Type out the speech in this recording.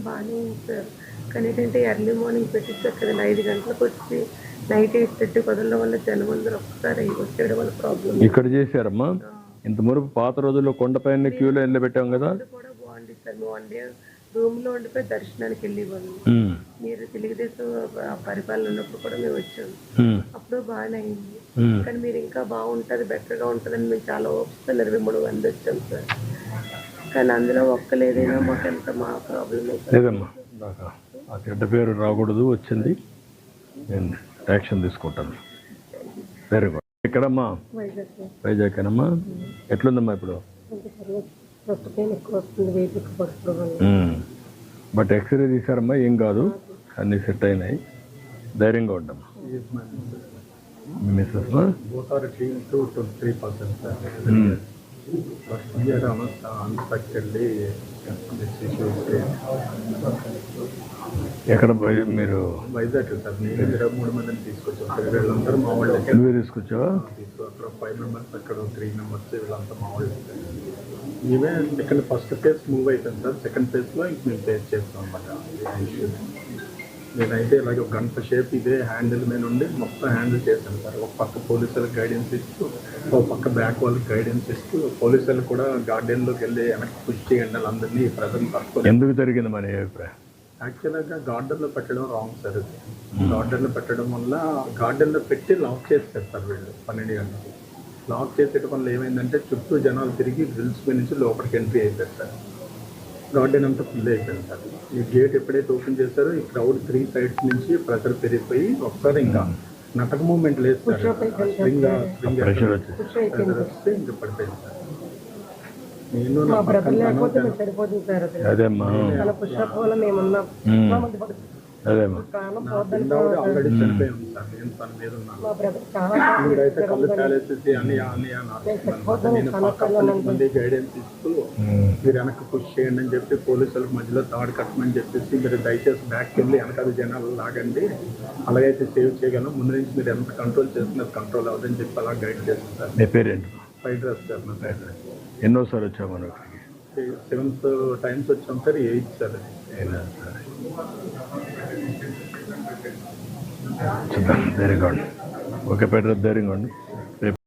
బాగానే ఉంది సార్. కానీ ఏంటంటే ఎర్లీ మార్నింగ్ పెట్టించారు కదండి ఐదు గంటలకు వచ్చి నైట్ ఎయిట్ థర్టీ కుదరడం వల్ల జనం అందరూ ఒకసారి వచ్చేయడం వల్ల ప్రాబ్లం ఇక్కడ చేశారమ్మా? ఇంత మురుపు పాత రోజుల్లో కొండపైన క్యూలో పెట్టాం కదా? కూడా బాగుంది సార్. మేము వన్ డే రూమ్లో ఉండిపోయి దర్శనానికి వెళ్ళేవాళ్ళం మీరు తెలుగుదేశం పరిపాలన ఉన్నప్పుడు కూడా మేము వచ్చాము అప్పుడు బాగానే అయింది. కానీ మీరు ఇంకా బాగుంటుంది బెటర్గా ఉంటుందని మేము చాలా ఓపిస్తాను ఇరవై మూడు మంది వచ్చాం సార్. కానీ అందులో ఒక్కలేదైనా మాకు ఎంత మా ప్రాబ్లం లేదమ్మా ఆ చెడ్డ పేరు రాకూడదు వచ్చింది. నేను యాక్షన్ తీసుకుంటాను. వెరీ గుడ్ ఎక్కడమ్మా? వైజాగ్ సార్. వైజాగ్కేనమ్మా ఎట్లుందమ్మా ఇప్పుడు? అంటే సరిగా ఫస్ట్ పెయిన్ ఎక్కువ వస్తుంది వెయిట్ ఎక్కువ పడుతుంది వల్ల. ఉమ్. బట్ ఎక్స్రే తీసారమ్మా ఏం కాదు. అన్నీ సెట్ అయినాయి. ధైర్యంగా ఉండమ్మా మిస్సెస్ both are ఎక్కడ మీరు వైజాగ్ సార్ నేను ఇరవై మూడు మందిని తీసుకొచ్చాం సార్ వీళ్ళందరూ మా వాళ్ళకి నువ్వే తీసుకొచ్చావా? తీసుకో అక్కడ ఫైవ్ మెంబర్స్ అక్కడ త్రీ మెంబర్స్ వీళ్ళంతా మా వాళ్ళు. ఇవే సెకండ్ ఫస్ట్ ఫేజ్ మూవ్ అయిపోయింది సార్. సెకండ్ ఫేజ్లో ఇంక మేము ఫేస్ చేస్తాం అనమాట నేనైతే ఇలాగ ఒక గంట షేప్ ఇదే హ్యాండిల్ మీద ఉండి మొత్తం హ్యాండిల్ చేశాను సార్. ఒక పక్క పోలీసులకు గైడెన్స్ ఇస్తూ ఒక పక్క బ్యాక్ వాళ్ళకి గైడెన్స్ ఇస్తూ పోలీసులు కూడా గార్డెన్లోకి వెళ్ళి వెనక్కి పుష్ చేయండి వాళ్ళందరినీ ప్రజలు ఎందుకు జరిగింది మన అభిప్రాయం? యాక్చువల్గా గార్డెన్లో పెట్టడం రాంగ్ సార్ ఇది. గార్డెన్లో పెట్టడం వల్ల గార్డెన్లో పెట్టి లాక్ చేస్తారు సార్ వీళ్ళు పన్నెండు గంటలకి. లాక్ చేసేయడం వల్ల ఏమైందంటే చుట్టూ జనాలు తిరిగి గ్రిల్స్ మీద నుంచి లోపలికి ఎంట్రీ అయిపోయారు సార్ గార్డెన్ అంతా ఫుల్ అయిపోయింది సార్ ఈ గేట్ ఎప్పుడైతే ఓపెన్ చేశారో ఈ క్రౌడ్ త్రీ సైడ్స్ నుంచి ప్రెషర్ పెరిగిపోయి ఒకసారి ఇంకా నటక మూమెంట్ లేదు సార్ స్ప్రింగ్ స్ప్రింగ్ వస్తే ఇంకా పడిపోయింది సార్ అదేమ్మా. అదేమ్మా. గైడెన్స్ ఇస్తూ మీరు వెనక్కి పుష్ చేయండి అని చెప్పి పోలీసులకు మధ్యలో తాడు కట్టమని చెప్పేసి మీరు దయచేసి బ్యాక్ వెళ్ళి వెనకాల జనాలు లాగండి. అలాగైతే సేవ్ చేయగలం. ముందు నుంచి మీరు ఎంత కంట్రోల్ చేస్తున్నారు కంట్రోల్ అవ్వదని చెప్పి అలా గైడ్ చేస్తాను ఫైట్ డ్రెస్ సార్ ఎన్నోసారి వచ్చావు మనం ఇక్కడికి సెవెంత్ టైమ్స్ వచ్చాం సార్ ఎయిత్ సార్. చూద్దాం ధైర్యంగా ఉండి. ఓకే పెట్టరు ధైర్యంగా ఉండి.